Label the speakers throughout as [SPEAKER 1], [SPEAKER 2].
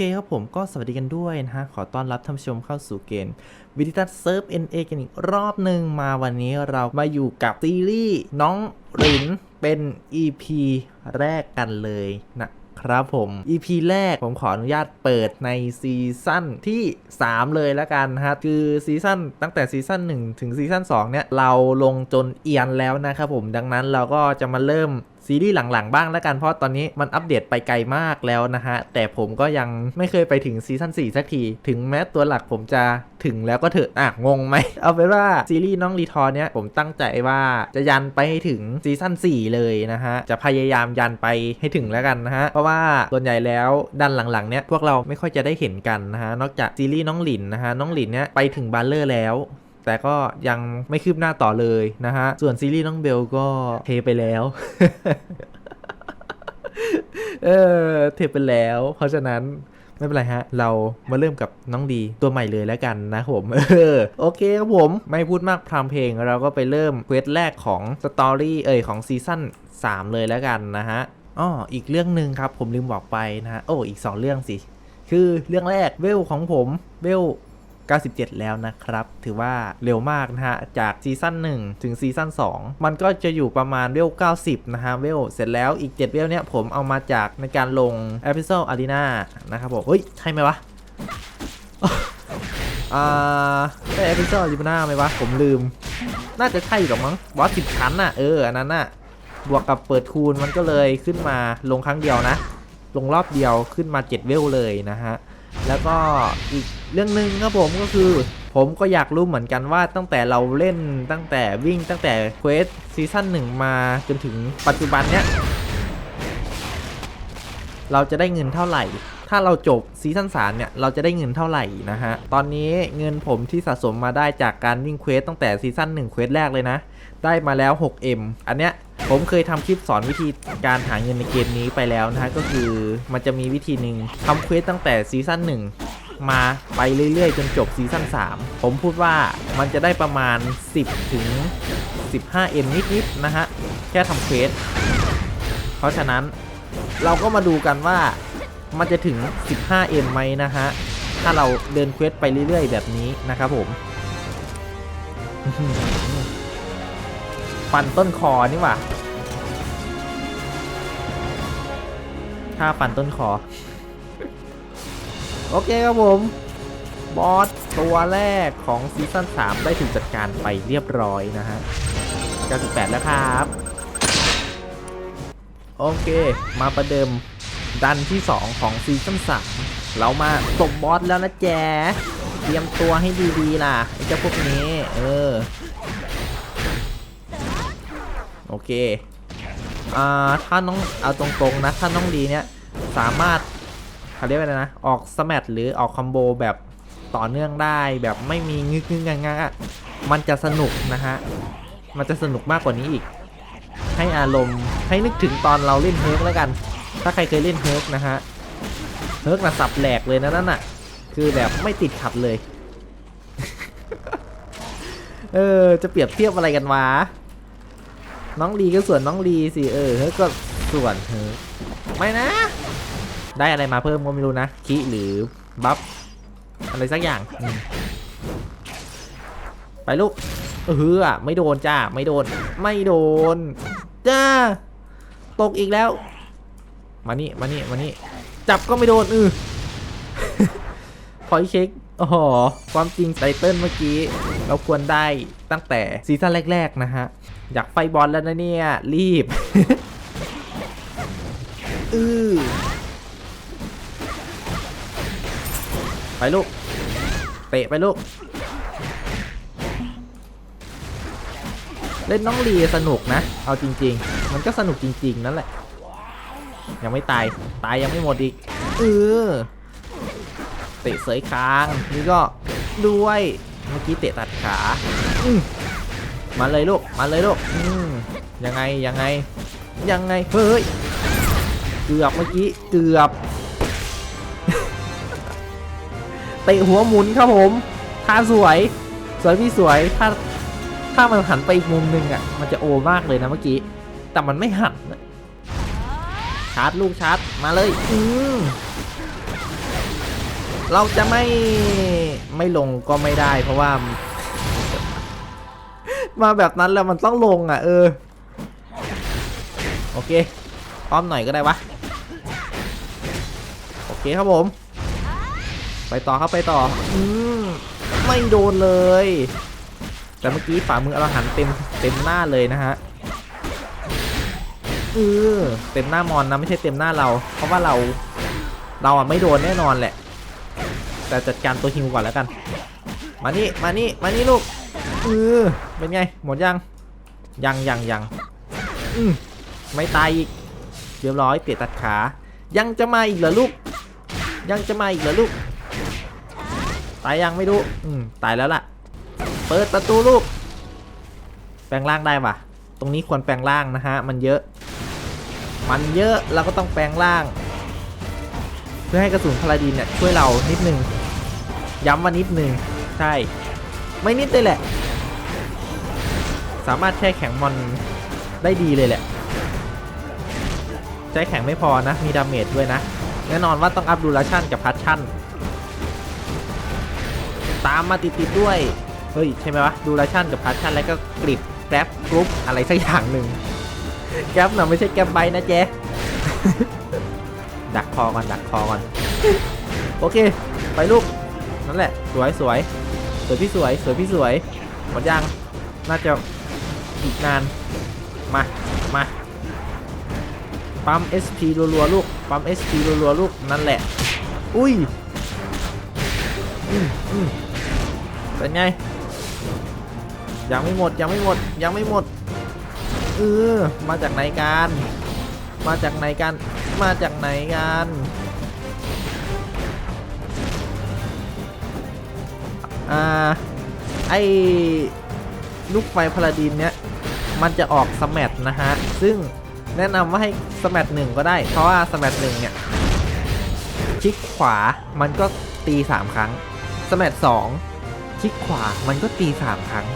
[SPEAKER 1] เคครับผมก็สวัสดีกันด้วยนะฮะ ขอต้อนรับท่านผู้ชมเข้าสู่เกมวิดิทัศเซิร์ฟ NA กันอีกรอบหนึ่งมาวันนี้เรามาอยู่กับซีรีส์น้องหรินเป็น EP แรกกันเลยนะครับผม EP แรกผมขออนุญาตเปิดในซีซั่นที่ 3 เลยแล้วกันนะฮะ คือซีซั่นตั้งแต่ซีซั่น1 ถึงซีซั่น2เนี่ย เราลงจนเอียนแล้วนะครับผมดังนั้นเราก็จะมาเริ่ม ซีรีส์หลังๆบ้างแล้วกันเพราะตอนนี้มันอัปเดตไปไกลมากแล้วนะฮะ แต่ผมก็ยังไม่เคยไปถึงซีซั่น4สักที ถึงแม้ตัวหลักผมจะถึงแล้วก็เถอะอะงงไหม เอาเป็นว่าซีรีส์น้องรีทอร์เนี้ยผมตั้งใจว่าจะยันไปให้ถึงซีซั่น4เลยนะฮะ จะพยายามยันไปให้ถึงแล้วกันนะฮะ เพราะว่าส่วนใหญ่แล้วด้านหลังๆเนี้ยพวกเราไม่ค่อยจะได้เห็นกันนะฮะนอกจากซีรีส์น้องหลินนะฮะน้องหลินเนี้ยไปถึงบัลเลอร์แล้ว แต่ก็ยังไม่คืบหน้าต่อเลยนะฮะ ส่วนซีรีส์น้องเบลก็เทไปแล้วเออเทไปแล้ว เพราะฉะนั้นไม่เป็นไรฮะ เรามาเริ่มกับน้องดีตัวใหม่เลยแล้วกันนะผม เออ โอเคครับผม ไม่พูดมากพรำเพลง เราก็ไปเริ่มเควสแรกของสตอรี่เอ่ยของซีซั่น3 เลยแล้วกันนะฮะอ้ออีกเรื่องหนึ่งครับ ผมลืมบอกไปนะฮะ โอ้ อีก 2 เรื่องสิ คือเรื่องแรกเวลของผมเวล 97 แล้วนะครับ ถือว่าเร็วมากนะฮะ จากซีซั่น1 ถึงซีซั่น2 มันก็จะอยู่ประมาณเวล 90 นะฮะ เวล เสร็จแล้วอีก 7 เวลเนี้ยผมเอามาจากในการลง e p i s o d e Arena นะครับผมเฮ้ย ใช่ไหมวะอ่าใช่ e p i s o d e Arena ไหมวะ ผมลืม น่าจะใช่หรอกมั้งบอส10ชั้นน่ะ เออ อันนั้นน่ะ บวกกับเปิดคูณมันก็เลยขึ้นมาลงครั้งเดียวนะ ลงรอบเดียวขึ้นมา 7 เวลเลยนะฮะ แล้วก็อีกเรื่องหนึ่งครับผมก็คือ ผมก็อยากรู้เหมือนกันว่าตั้งแต่เราเล่นตั้งแต่วิ่งตั้งแต่เควสซีซั่นหนึ่งมาจนถึงปัจจุบันเนี้ยเราจะได้เงินเท่าไหร่ ถ้าเราจบซีซั่น3เนี่ย เราจะได้เงินเท่าไหร่นะฮะ ตอนนี้เงินผมที่สะสมมาได้จากการวิ่งเควสตั้งแต่ซีซั่น1เควสแรกเลยนะ ได้มาแล้ว 6M อันเนี้ย ผมเคยทำคลิปสอนวิธีการหาเงินในเกมนี้ไปแล้วนะฮะก็คือมันจะมีวิธีหนึ่งทำเควสตั้งแต่ซีซั่น1 มาไปเรื่อยๆ จนจบซีซั่น3 ผมพูดว่ามันจะได้ประมาณ 10 ถึง 15M นิดๆนะฮะ แค่ทำเควส เพราะฉะนั้นเราก็มาดูกันว่ามันจะถึง 15M ไหมนะฮะ ถ้าเราเดินเควสไปเรื่อยๆ แบบนี้นะครับผมฟันต้นคอนี่หว่า ถ้าฟันต้นคอ โอเคครับผม บอสตัวแรกของซีซั่น3 ได้ถูกจัดการไปเรียบร้อยนะฮะ 98 แล้วครับ โอเค มาประเดิมดันที่ 2 ของซีซั่น3 เรามาตบบอสแล้วนะแจเตรียมตัวให้ดีๆล่ะไอ้เจ้าพวกนี้ เออ โอเค อ่าถ้าน้องเอาตรงๆนะถ้าน้องดีเนี่ยสามารถเขาเรียกว่าอะไรนะออกสแมทหรือออกคอมโบแบบต่อเนื่องได้แบบไม่มีงึกงึกงักงักอะมันจะสนุกนะฮะมันจะสนุกมากกว่านี้อีก ให้อารมณ์ให้นึกถึงตอนเราเล่นเฮิร์กแล้วกัน ถ้าใครเคยเล่นเฮิร์กนะฮะเฮิร์กน่ะสับแหลกเลยนะนั่นน่ะ คือแบบไม่ติดขัดเลย เออ จะเปรียบเทียบอะไรกันวะ น้องลีก็ส่วนน้องลีสิเออเฮ้ยก็ส่วนเฮ้ยไม่นะ ได้อะไรมาเพิ่มก็ไม่รู้นะคิหรือบัฟอะไรสักอย่าง ไปลูกเอออะไม่โดนจ้าไม่โดน ไม่โดน จ้า ตกอีกแล้ว มานี่มานี่มานี่จับก็ไม่โดนเออพอยเช็คอ๋อความจริงไตเติ้ลเมื่อกี้ เราควรได้ตั้งแต่ซีซั่นแรก ๆ นะฮะ อยากไฟบอลแล้วนะเนี่ย รีบ อือไปลูก เตะไปลูก เล่นน้องลีสนุกนะ เอาจริง ๆ มันก็สนุกจริง ๆ นั่นแหละ ยังไม่ตาย ตายยังไม่หมดอีก เออ เตะเสยคาง นี่ก็ด้วย เมื่อกี้เตะตัดขา อืม มาเลยลูก มาเลยลูกยังไงยังไง ยังไง เฮ้ย เกือบเมื่อกี้ เกือบเตะหัวหมุนครับผมท่าสวย สวยพี่สวย ถ้า ถ้ามันหันไปอีกมุมหนึ่งอะ มันจะโอมากเลยนะเมื่อกี้ แต่มันไม่หันชาร์จลูกชาร์จ มาเลย อืมเราจะไม่ ไม่ลงก็ไม่ได้เพราะว่า มาแบบนั้นแล้วมันต้องลงอะ เออ โอเคอ้อมหน่อยก็ได้วะ โอเคครับผม ไปต่อครับไปต่อ อืมไม่โดนเลย แต่เมื่อกี้ฝ่ามืออรหันเต็มเต็มหน้าเลยนะฮะเออเต็มหน้ามอนนะไม่ใช่เต็มหน้าเรา เพราะว่าเราเราอะไม่โดนแน่นอนแหละ แต่จัดการตัวฮิวก่อนแล้วกัน มานี่มานี่มานี่ลูก ออเป็นไง หมดยัง ยังยังยังอืมไม่ตายอีกเรียบร้อยเตะตัดขา ยังจะมาอีกเหรอลูก ยังจะมาอีกเหรอลูก ตายยังไม่รู้ อืมตายแล้วล่ะ เปิดประตูลูก แปลงร่างได้ปะตรงนี้ควรแปลงร่างนะฮะ มันเยอะ มันเยอะเราก็ต้องแปลงร่าง เพื่อให้กระสุนพาราดินเนี่ยช่วยเรานิดนึง ย้ำว่านิดนึง ใช่ ไม่นิดเลยแหละ สามารถแช่แข็งมอนได้ดีเลยแหละใช้แข็งไม่พอนะ มีดาเมจด้วยนะ แน่นอนว่าต้องอัพดูราชั่นกับพัชชั่น ตามมาติดๆด้วย เฮ้ย ใช่ไหมวะ ดูราชั่นกับพัชชั่นแล้วก็กริดแกร็บกรุ๊ปอะไรสักอย่างหนึ่งแกร็บนะไม่ใช่แกร็บไบนะเจ๊ดักคอก่อนดักคอก่อน โอเค ไปลูก นั่นแหละ สวยสวยสวยพี่สวย สวยพี่สวย หมดยัง น่าจะ อีกนาน มา มา ปั๊ม SP รัวๆลูก ปั๊ม SP รัวๆลูก นั่นแหละ อุ้ยเป็นไง ยังไม่หมด ยังไม่หมด ยังไม่หมด เออ มาจากไหนกัน มาจากไหนกัน มาจากไหนกันอ่า ไอ ลูกไฟพาราดินเนี้ยมันจะออกสแมทนะฮะ ซึ่งแนะนำว่าให้สแมทหนึ่งก็ได้ เพราะว่าสแมทหนึ่งเนี่ยคลิกขวามันก็ตี 3 ครั้งสแมทสองคลิกขวามันก็ตี 3 ครั้ง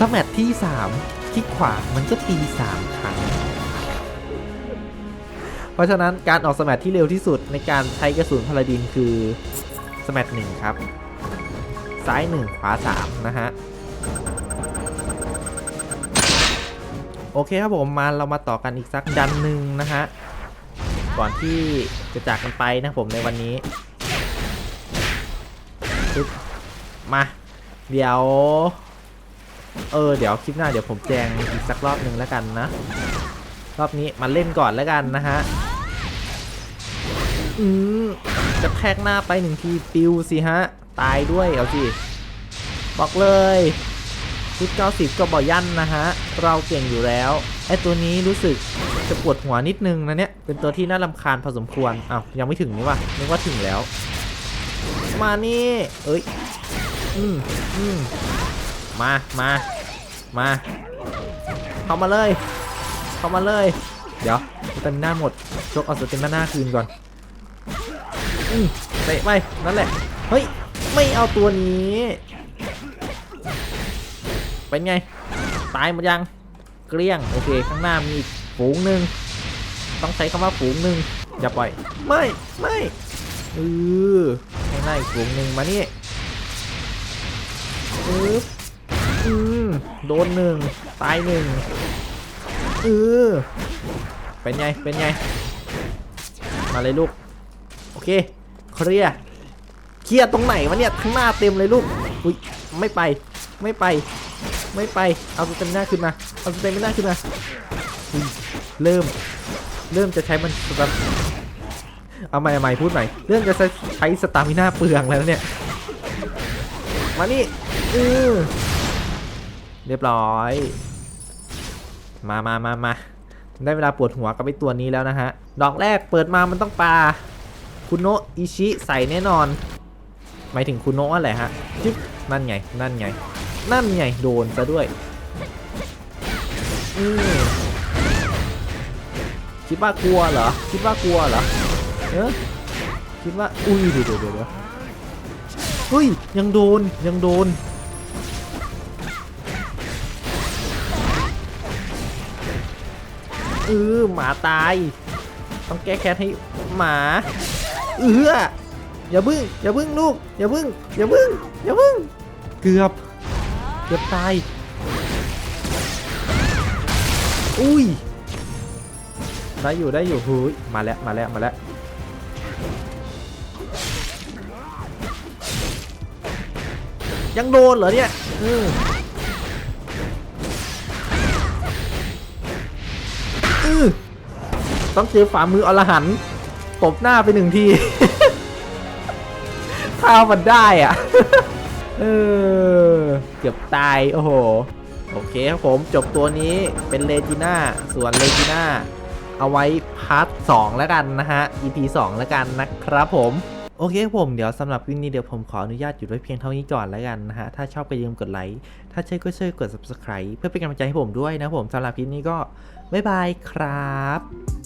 [SPEAKER 1] สแมทที่ 3 คลิกขวามันก็ตี 3 ครั้ง เพราะฉะนั้นการออกสแมทที่เร็วที่สุดในการใช้กระสุนพาราดินคือสแมทหนึ่งครับ ซ้าย 1 ขวา 3 นะฮะ โอเคครับผมมาเรามาต่อกันอีกสักดันหนึ่งนะฮะก่อนที่จะจากกันไปนะผมในวันนี้มาเดี๋ยว เออเดี๋ยวคลิปหน้าเดี๋ยวผมแจงอีกสักรอบหนึ่งแล้วกันนะ รอบนี้มาเล่นก่อนแล้วกันนะฮะอืมจะแทกหน้าไปหนึ่งทีปิวสิฮะ ตายด้วยเอาสิบอกเลย ชุด 90 ก็บ่อยันนะฮะ เราเก่งอยู่แล้ว ไอตัวนี้รู้สึกจะปวดหัวนิดนึงนะเนี่ย เป็นตัวที่น่ารำคาญพอสมควรอ้าวยังไม่ถึงนี่วะนึกว่าถึงแล้ว มานี่ เอ้ย อืมอืมมา มา มา เข้ามาเลย เข้ามาเลย เดี๋ยวสเตมิน่าหมดชกเอาสเตมิน่าคืนก่อน อืมเตะไป นั่นแหละ เฮ้ย ไม่เอาตัวนี้ เป็นไง ตายหมดยัง เกลี้ยง โอเค ข้างหน้ามีอีกฝูงหนึ่ง ต้องใช้คำว่าฝูงหนึ่งอย่าปล่อย ไม่ ไม่เออข้างหน้าอีกฝูงหนึ่งมานี่อึ๊บอืมโดนหนึ่ง ตายหนึ่งเออเป็นไง เป็นไง มาเลยลูก โอเค เคลียร์เคลียร์ตรงไหนวะเนี่ย ข้างหน้าเต็มเลยลูก อุ้ย ไม่ไป ไม่ไป ไม่ไป เอาสเตมิน่าขึ้นมา เอาสเตมิน่าขึ้นมา เริ่ม เริ่มจะใช้มันสตาเอาใหม่ใหม่พูดใหม่ เริ่มจะใช้สตามิน่าเปลืองแล้วเนี่ย มานี่อือเรียบร้อย มามามามาได้เวลาปวดหัวกับไอตัวนี้แล้วนะฮะ ดอกแรกเปิดมามันต้องปลา คุณโนะอิชิใส่แน่นอน หมายถึงคุณโนะอะไรฮะ จิ๊บนั่นไง นั่นไง นั่นไงโดนซะด้วยอืมคิดว่ากลัวเหรอ คิดว่ากลัวเหรอเออคิดว่า อุ้ยเดี๋ยวเดี๋ยวเดี๋ยวเฮ้ย ยังโดน ยังโดน เออ หมาตาย ต้องแก้แค้นให้หมา เอออย่าบึ้ง อย่าบึ้งลูก อย่าบึ้ง อย่าบึ้ง อย่าบึ้ง เกือบ กือบตาย อุ้ย ได้อยู่ได้อยู่หูยมาแล้วมาแล้วมาแล้ว ยังโดนเหรอเนี่ยอือือต้องเจอฝ่ามืออรหันตบหน้าไปหนึ่งทีข้ามันได้อะ เออ เกือบตาย โอ้โห โอเคครับผมจบตัวนี้เป็นเลจิน่าส่วนเลจิน่าเอาไว้พาร์ท2แล้วกันนะฮะ EP 2 แล้วกันนะครับผมโอเคผมเดี๋ยวสำหรับวินนี้เดี๋ยวผมขออนุญาตหยุดไว้เพียงเท่านี้ก่อนแล้วกันนะฮะ ถ้าชอบก็อย่าลืมกดไลค์ ถ้าใช่ก็ช่วยกด subscribe เพื่อเป็นกำลังใจให้ผมด้วยนะผมสำหรับคลิปนี้ก็บ๊ายบายครับ